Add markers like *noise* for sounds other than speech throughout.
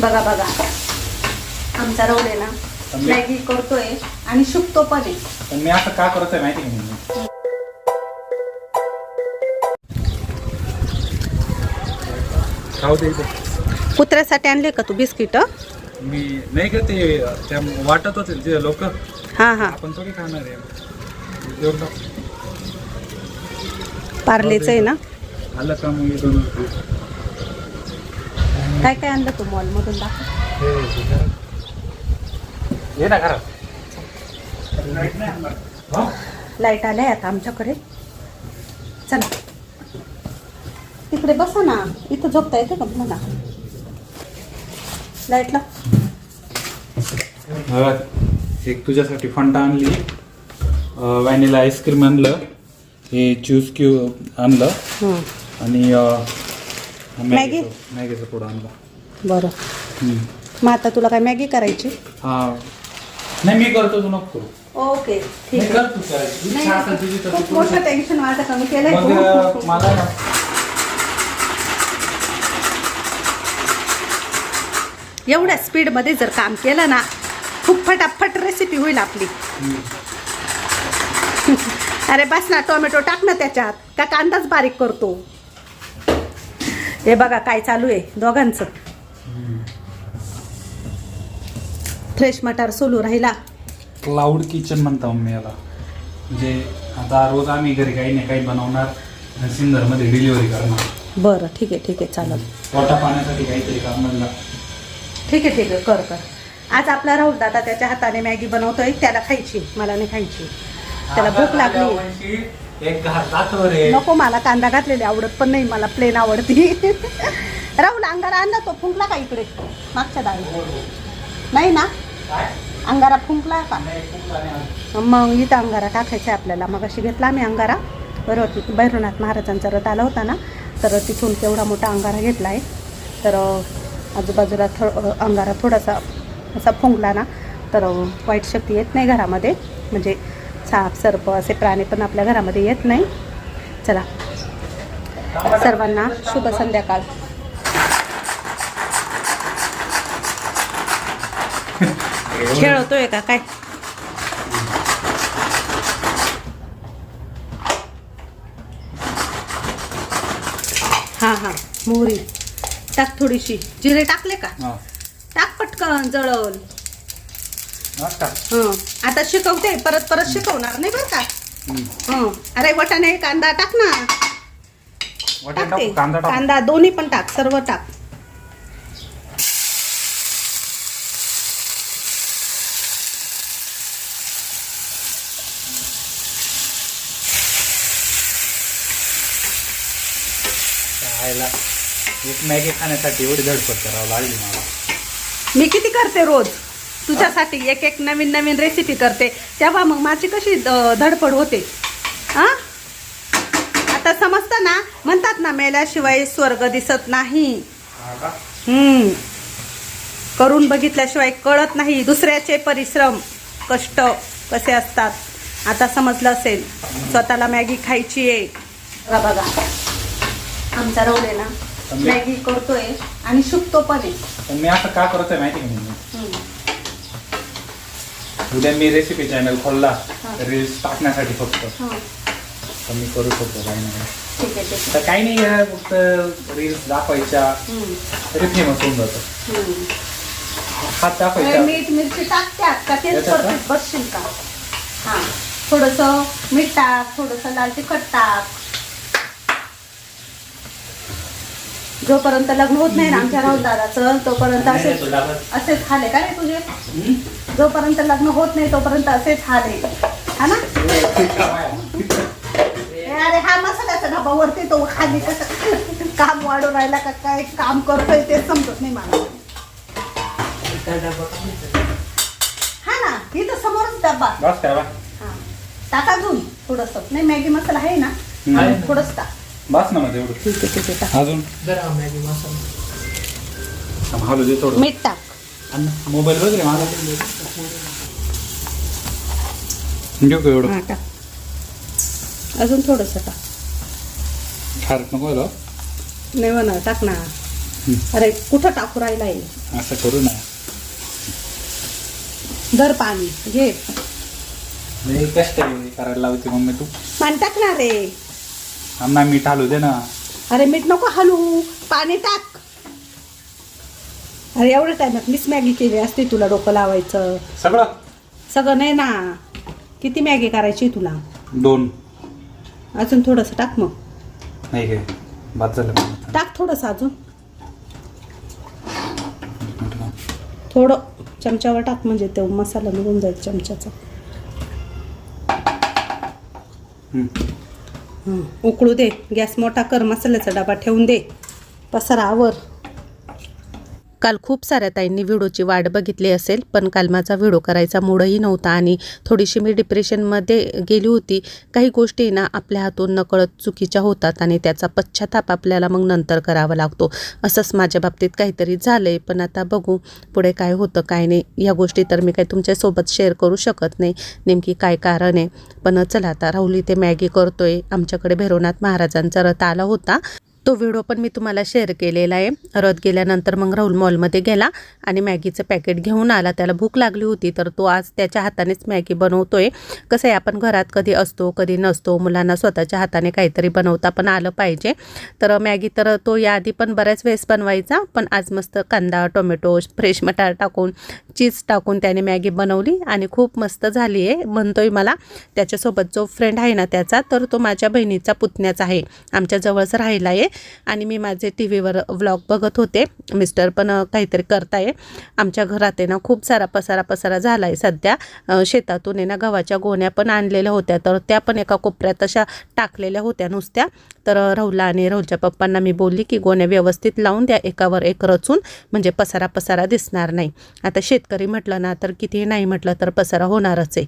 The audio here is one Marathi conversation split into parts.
बघा बघा. आमचा रवले ना. मॅगी करतोय आणि शिकतो पण आहे. पण मी असं का करत आहे माहिती का मी खाऊ दे इथं. कुत्र्यासाठी आणले का तू बिस्किट? मी नाही का ते त्या वाटत होते ते लोक. हा हा. आपण थोडी खाणार आहे. एवढं पार्लेच आहे ना? आलं का मग इथून काय काय आणलं तू मॉल मधून? दाखव. ये ना घरात. हा? लाइट आल्या आता आमच्याकडे. चला. तिकडे बसा ना. इथं झोपता येते का? म्हणा लाईटला हा, एक तुझ्यासाठी फंटा आणली. व्हॅनिला आईस्क्रीम आणलं. हे ज्यूस क्यू आणलं. आणि अं, मॅगी? मॅगीचं पुढं आणलं बरं हम्म. मग आता तुला काय मॅगी करायची हा नाही मी करतो तू नको करू. ओके ठीक आहे कर तू करायची. नाही, इच्छा असेल तुझी तर तू खूप करू मोठं शकते. टेन्शन माझं कमी केलंय मग अं, तू. मला ना एवढ्या स्पीडमध्ये जर काम केलं ना खूप फटाफट रेसिपी होईल आपली *laughs* अरे बस ना टोमॅटो टाक ना त्याच्यात का कांदाच बारीक करतो हे बघा काय चालू आहे दोघांचं. फ्रेश मटार सोलू राहिला. क्लाउड किचन म्हणतो मी याला. म्हणजे आता रोज आम्ही घरी काही नाही काही बनवणार आणि सिंदरमध्ये डिलिव्हरी करणार. बरं ठीक आहे ठीक आहे चालेल. पोटा पाण्यासाठी काहीतरी करणार ठीक आहे ठीक आहे कर कर. आज आपला राहुल दादा त्याच्या हाताने मॅगी बनवतोय त्याला खायची मला नाही खायची त्याला भूक लागली एक घास दाखव रे. नको मला कांदा घातलेली आवडत पण नाही मला प्लेन आवडती. राहुल अंगारा आणला तो फुंकला का इकडे? मागच्या डाळी नाही ना? अंगारा फुंकला का? मग इथं अंगारा टाकायचा आहे आपल्याला. मग अशी घेतला आम्ही अंगारा. बरोबर भैरवनाथ महाराजांचा रथ आला होता ना तर तिथून केवढा मोठा अंगारा घेतला आहे तर आजूबाजूला थो अंगारा थोडासा असा फुंकला ना तर वाईट शक्ती येत नाही घरामध्ये. म्हणजे साप सर्प असे प्राणी पण आपल्या घरामध्ये येत नाही. चला. सर्वांना शुभ संध्याकाळ. खेळतोय का? काय? हा हा. मोहरी. टाक थोडीशी. जिरे टाकले का. टाक पटकन जळल हा, आता शिकवते परत परत शिकवणार नाही बरं का. हं. अरे वटाणे कांदा टाक ना. टाक? ते कांदा टाकू. कांदा दोन्ही पण टाक सर्व टाक. खायला. एक मॅगी खाण्यासाठी एवढी धडपड करावं लागली मला. मी किती करते रोज? तुझ्यासाठी एक एक नवीन नवीन रेसिपी करते. तेव्हा मग माझी कशी धडपड होते. हा? आता समजतं ना? म्हणतात ना मेल्याशिवाय स्वर्ग दिसत नाही? हम्म. करून बघितल्याशिवाय कळत नाही दुसऱ्याचे परिश्रम कष्ट कसे असतात. आता समजलं असेल स्वतःला मॅगी खायची आहे. बघा बघा. आमचा रवले ना. मॅगी करतोय आणि शिकतो पण आहे. मी असं का करत आहे माहिती. उद्या मी रेसिपी चॅनल खोलला. रील्स टाकण्यासाठी फक्त. तर मी करू शकतो काही नाही. तर काही नाही आहे, फक्त रील्स दाखवायच्या. तरी फेमस होऊन जातं. हात दाखवायचा मीठ मिरची टाकत्यात का तेच बसशील का? हा. थोडस मीठ टाक थोडस लाल तिखट टाक. जोपर्यंत लग्न होत नाही ना आमच्या राहुल दादाचं तोपर्यंत असेच असेच हाल आहे का रे तुझे? जोपर्यंत लग्न होत नाही तोपर्यंत असेच हाल आहे. हा ना? अरे हा मसाल्याचा डबा वरती तो खाली कसं काम वाढून राहिला का काय काम करतोय ते समजत नाही मला. हा ना इथं समोरच डबा बस काय बा हा. टाका अजून थोडस. नाही मॅगी मसाला आहे ना? थोडंच टाक. बस ना माझं एवढं. ठीक आहे ठीक आहे टाक. अजून? हलू दे थोडं. मीठ टाक. मोबाईल वगैरे मला घेऊ का एवढं? हा टाक. अजून थोडस टाक. खारट नको आहे नाही म्हणा टाक ना. अरे कुठं टाकू राहिलाय असं करू ना. दर पाणी घे. लई कष्ट आहे करायला लावते मम्मी तू. पाणी टाक ना रे. आम्हाला मीठ आलू दे ना. अरे मीठ नको हलू पाणी टाक. अरे एवढ्या टायमात मीच मॅगी केली असते तुला डोकं लावायचं. सगळं? सगळं नाही ना. किती मॅगी करायची तुला? दोन. अजून थोडंसं टाक मग. नाही घे बाद झालं. टाक थोडंसं अजून. थोडं चमच्यावर टाक म्हणजे तो मसाला निघून जाईल चमच्याचा. हम्म. उकळू दे. गॅस मोठा कर मसाल्याचा डबा ठेवून दे. पसरावर आवर. काल खूप साऱ्या ताईंनी व्हिडिओची वाट बघितली असेल पण काल माझा व्हिडिओ करायचा मूडही नव्हता आणि थोडीशी मी डिप्रेशनमध्ये गेली होती. काही गोष्टी ना आपल्या हातून नकळत चुकीच्या होतात आणि त्याचा पश्चाताप आपल्याला मग नंतर करावा लागतो. असंच माझ्या बाबतीत काहीतरी झालं आहे पण आता बघू पुढे काय होतं काय नाही. या गोष्टी तर मी काही तुमच्यासोबत शेअर करू शकत नाही. नेमकी काय कारण आहे? पण चला आता राहुल इथे मॅगी करतोय. आमच्याकडे भैरवनाथ महाराजांचा रथ आला होता. तो व्हिडिओ पण मी तुम्हाला शेअर केलेला आहे. रथ गेल्यानंतर मग राहुल मॉलमध्ये गेला आणि मॅगीचं पॅकेट घेऊन आला. त्याला भूक लागली होती तर तो आज त्याच्या हातानेच मॅगी बनवतोय. कसं आहे आपण घरात कधी असतो कधी नसतो मुलांना स्वतःच्या हाताने काहीतरी बनवता पण आलं पाहिजे. तर मॅगी तर तो याआधी पण बऱ्याच वेळेस बनवायचा पण आज मस्त कांदा टोमॅटो फ्रेश मटार टाकून चीज टाकून त्याने मॅगी बनवली आणि खूप मस्त झाली आहे म्हणतोय मला. त्याच्यासोबत जो फ्रेंड आहे ना त्याचा तर तो माझ्या बहिणीचा पुतण्याचा आहे. आमच्या जवळच राहिला आहे आणि मी माझे टी व्हीवर व्लॉग बघत होते. मिस्टर पण काहीतरी काहीतरी करताय. आमच्या घरात आहे ना खूप सारा पसारा पसारा झाला आहे सध्या शेतातून आहे ना गव्हाच्या गोण्या पण आणलेल्या होत्या. तर त्या पण एका कोपऱ्यात अशा टाकलेल्या होत्या नुसत्या. तर राहुला आणि राहुलच्या पप्पांना मी बोलली की गोण्या व्यवस्थित लावून द्या एकावर एक रचून. म्हणजे पसारा पसारा दिसणार नाही. आता शेतकरी म्हटलं ना तर कितीही नाही म्हटलं तर पसारा होणारच आहे.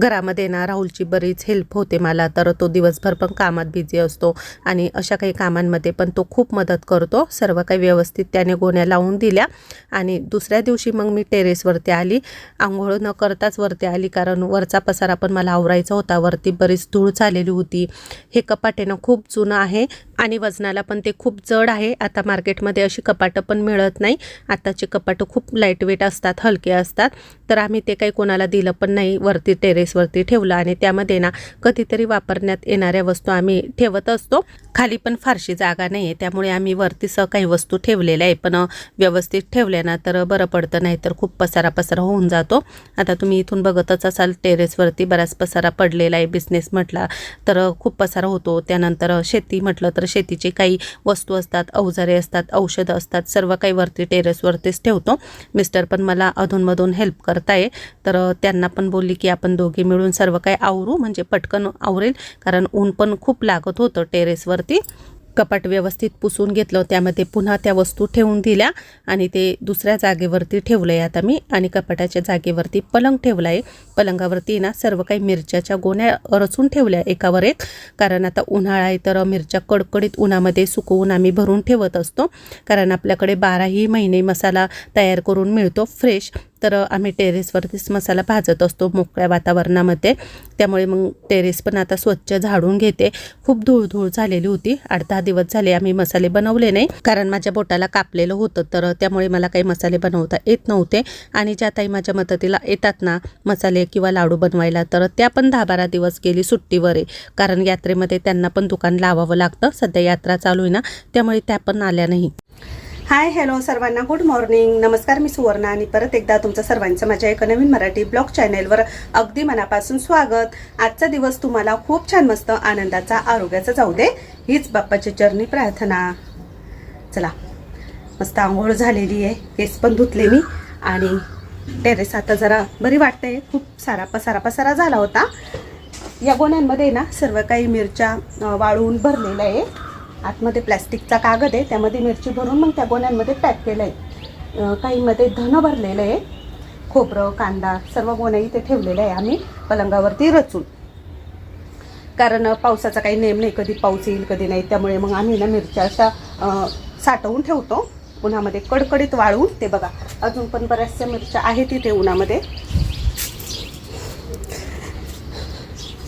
घरामध्ये ना राहुलची बरीच हेल्प होते मला. तर तो दिवसभर पण कामात बिझी असतो आणि अशा काही कामांमध्ये पण तो खूप मदत करतो. सर्व काही व्यवस्थित त्याने गोण्या लावून दिल्या आणि दुसऱ्या दिवशी मग मी टेरेसवरती आली. आंघोळ न करताच वरती आली कारण वरचा पसारा पण मला आवरायचा होता. वरती बरीच धूळ झालेली होती. हे कपाट खूप जुनं आहे आणि वजनाला पण ते खूप जड आहे. आता मार्केटमध्ये अशी कपाटं पण मिळत नाही. आताचे कपाटं खूप लाइट वेट असतात हलके असतात. तर आम्ही ते काही कोणाला दिलं पण नाही. वरती टेरेसवरती ठेवलं आणि त्यामध्ये ना कधीतरी वापरण्यात येणाऱ्या वस्तू आम्ही ठेवत असतो. खाली पण फारशी जागा नाही आहे त्यामुळे आम्ही वरती सह काही वस्तू ठेवलेल्या आहे पण व्यवस्थित ठेवल्या ना तर बरं पडतं नाही तर खूप पसारा पसारा होऊन जातो. आता तुम्ही इथून बघतच असाल टेरेसवरती बराच पसारा पडलेला आहे. बिझनेस म्हटला तर खूप पसारा होतो. त्यानंतर शेती म्हटलं तर शेतीचे काही वस्तू असतात अवजारे असतात औषधं असतात. सर्व काही वरती टेरेसवरतीच ठेवतो. मिस्टर पण मला अधूनमधून हेल्प करताय. तर त्यांना पण बोलली की आपण दोघी मिळून सर्व काही आवरू म्हणजे पटकन आवरेल. कारण ऊन पण खूप लागत होतं टेरेसवर. टेरेसवरती कपाट व्यवस्थित पुसून घेतलं. त्यामध्ये पुन्हा त्या वस्तू ठेवून दिल्या आणि ते दुसऱ्या जागेवरती ठेवलं आहे आता मी. आणि कपाटाच्या जागेवरती पलंग ठेवला आहे पलंगावरती ना सर्व काही मिरच्याच्या गोण्या रचून ठेवल्या एकावर एक. कारण आता उन्हाळा आहे तर मिरच्या कडकडीत उन्हामध्ये सुकवून आम्ही भरून ठेवत असतो. कारण आपल्याकडे बाराही महिने मसाला तयार करून मिळतो फ्रेश. तर आम्ही टेरेसवरतीच मसाला भाजत असतो मोकळ्या वातावरणामध्ये. त्यामुळे मग टेरेस पण आता स्वच्छ झाडून घेते. खूप धूळधूळ झालेली होती. आठ दहा दिवस झाले आम्ही मसाले बनवले नाही. कारण माझ्या बोटाला कापलेलं होतं. तर त्यामुळे मला काही मसाले बनवता येत नव्हते. आणि ज्या ताई माझ्या मदतीला येतात ना मसाले किंवा लाडू बनवायला तर त्या पण दहा बारा दिवस गेली सुट्टीवर आहे. कारण यात्रेमध्ये त्यांना पण दुकान लावावं लागतं. सध्या यात्रा चालू आहे ना. त्यामुळे त्या पण आल्या नाही. हाय हॅलो सर्वांना. गुड मॉर्निंग नमस्कार मी सुवर्णा आणि परत एकदा तुमचं सर्वांचं माझ्या एका नवीन मराठी ब्लॉग चॅनेलवर अगदी मनापासून स्वागत. आजचा दिवस तुम्हाला खूप छान मस्त आनंदाचा आरोग्याचा जाऊ दे हीच बाप्पाची चरणी प्रार्थना. चला मस्त आंघोळ झालेली आहे केस पण धुतले मी. आणि टेरेस आता जरा बरी वाटते खूप सारा पसारा पसारा झाला होता. या गोण्यांमध्ये ना सर्व काही मिरच्या वाळून वाळवून भरलेल्या आहे. आतमध्ये प्लॅस्टिकचा कागद आहे त्यामध्ये मिरची भरून मग त्या गोण्यांमध्ये पॅक केलं आहे काहीमध्ये धनं भरलेलं आहे खोबरं कांदा सर्व गोण्या इथे ठेवलेलं आहे आम्ही पलंगावरती रचून. कारण पावसाचा काही नेम नाही कधी पाऊस येईल कधी नाही त्यामुळे मग आम्ही ना मिरच्या अशा साठवून ठेवतो. उन्हामध्ये कडकडीत वाळवून ते बघा अजून पण बऱ्याचशा मिरच्या आहेत इथे उन्हामध्ये.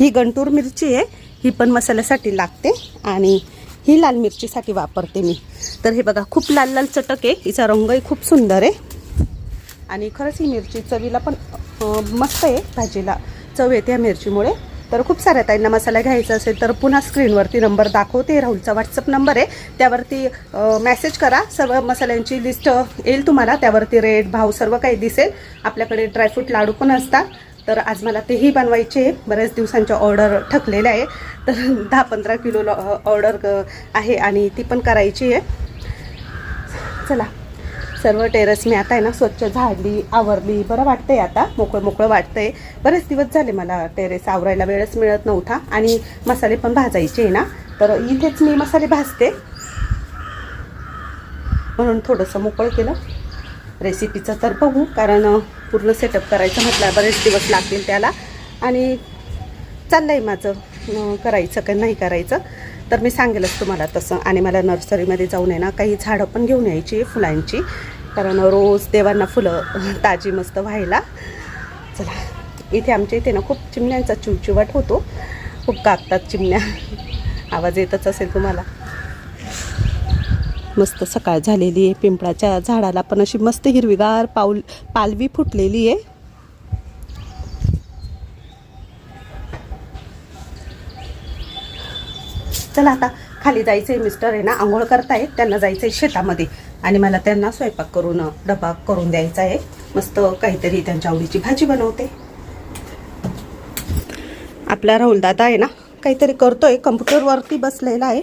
ही गंटूर मिरची आहे ही पण मसाल्यासाठी लागते आणि ही लाल मिरचीसाठी वापरते मी. तर हे बघा खूप लाल लाल चटक आहे. हिचा रंगही खूप सुंदर आहे. आणि खरंच ही मिरची चवीला पण मस्त आहे भाजीला. चव येते या मिरचीमुळे. तर खूप साऱ्या ताईंना मसाला घ्यायचा असेल तर पुन्हा स्क्रीनवरती नंबर दाखवते. राहुलचा व्हॉट्सअप नंबर आहे. त्यावरती मेसेज करा. सर्व मसाल्यांची लिस्ट येईल तुम्हाला. त्यावरती रेट भाव सर्व काही दिसेल. आपल्याकडे ड्रायफ्रूट लाडू पण असतात. तर आज मला तेही बनवायचे आहे बऱ्याच दिवसांच्या ऑर्डर ठकलेल्या आहे तर *laughs* दहा पंधरा किलो ऑर्डर आहे आणि ती पण करायची आहे. चला सर्व टेरेस मी आता आहे ना स्वच्छ झाडली आवरली. बरं वाटतंय आता. मोकळं मोकळं वाटतंय. बरेच दिवस झाले मला टेरेस आवरायला वेळच मिळत नव्हता आणि मसाले पण भाजायचे आहे ना. तर इथेच मी मसाले भाजते. म्हणून थोडंसं मोकळं केलं. रेसिपीचं तर बघू. कारण पूर्ण सेटअप करायचं म्हटलं बरेच दिवस लागतील त्याला. आणि चाललं आहे माझं करायचं का नाही करायचं तर मी सांगेलच तुम्हाला तसं. आणि मला नर्सरीमध्ये जाऊन आहे ना काही झाडं पण घेऊन यायची फुलांची. कारण रोज देवांना फुलं ताजी मस्त व्हायला. चला इथे आमच्या इथे ना खूप चिमण्यांचा चिवचिवाट होतो. खूप कागतात चिमण्या. आवाज येतच असेल तुम्हाला. मस्त सकाळ झालेली आहे. पिंपळाच्या झाडाला पण अशी मस्त हिरवीगार पाऊल पालवी फुटलेली आहे. चला आता खाली जायचंय मिस्टर आहे ना आंघोळ करतायत. त्यांना जायचंय शेतामध्ये. आणि मला त्यांना स्वयंपाक करून डबा करून द्यायचा आहे. मस्त काहीतरी त्यांच्या आवडीची भाजी बनवते. आपला राहुल दादा आहे ना काहीतरी करतोय. कम्प्युटरवरती बसलेला आहे.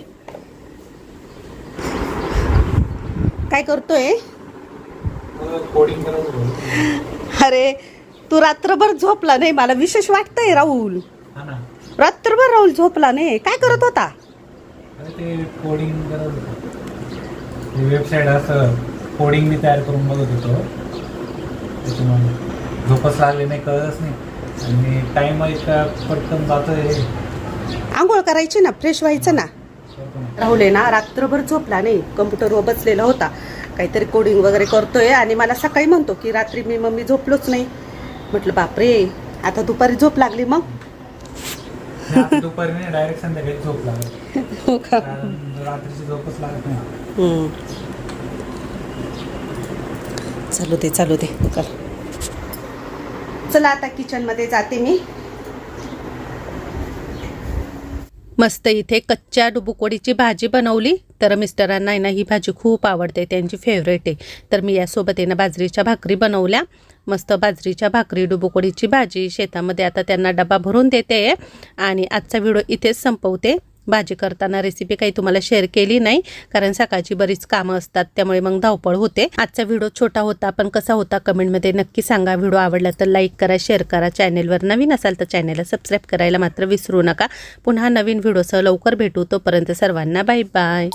काय करतोय? अरे तू रात्रभर झोपला नाही मला विशेष वाटतंय राहुल. रात्रभर राहुल झोपला नाही. काय करत होता? वेबसाईट असं कोडिंग मी तयार करून बघत होतो. झोपच लागले नाही कळलंच नाही. आणि इतका पटकन जातोय. आंघोळ करायची ना फ्रेश व्हायचं ना. राहुल आहे ना रात्रभर झोपला नाही. कम्प्युटरवर बसलेला होता. काहीतरी कोडिंग वगैरे करतोय आणि मला सकाळी म्हणतो की रात्री मी मम्मी झोपलोच नाही. म्हटलं बापरे आता दुपारी झोप लागली मग? दुपारी नाही डायरेक्ट संध्याकाळी झोप लागत *laughs* हो का? रात्रीची झोपच लागत नाही. चालू दे चालू दे. चला. आता किचनमध्ये जाते मी. मस्त इथे कच्च्या डुबुकोडीची भाजी बनवली. तर मिस्टरांना आहे ना ही भाजी खूप आवडते. त्यांची फेवरेट आहे. तर मी यासोबत आहे ना बाजरीच्या भाकरी बनवल्या. मस्त बाजरीच्या भाकरी डुबुकोडीची भाजी. शेतामध्ये आता त्यांना डबा भरून देते. आणि आजचा व्हिडिओ इथेच संपवते. भाजी करताना रेसिपी काही तुम्हाला शेअर केली नाही कारण सकाळची बरीच कामं असतात त्यामुळे मग धावपळ होते. आजचा व्हिडिओ छोटा होता पण कसा होता कमेंटमध्ये नक्की सांगा. व्हिडिओ आवडला तर लाईक करा शेअर करा. चॅनेलवर नवीन असाल तर चॅनेलला सबस्क्राईब करायला मात्र विसरू नका. पुन्हा नवीन व्हिडिओसह लवकर भेटू. तोपर्यंत सर्वांना बाय बाय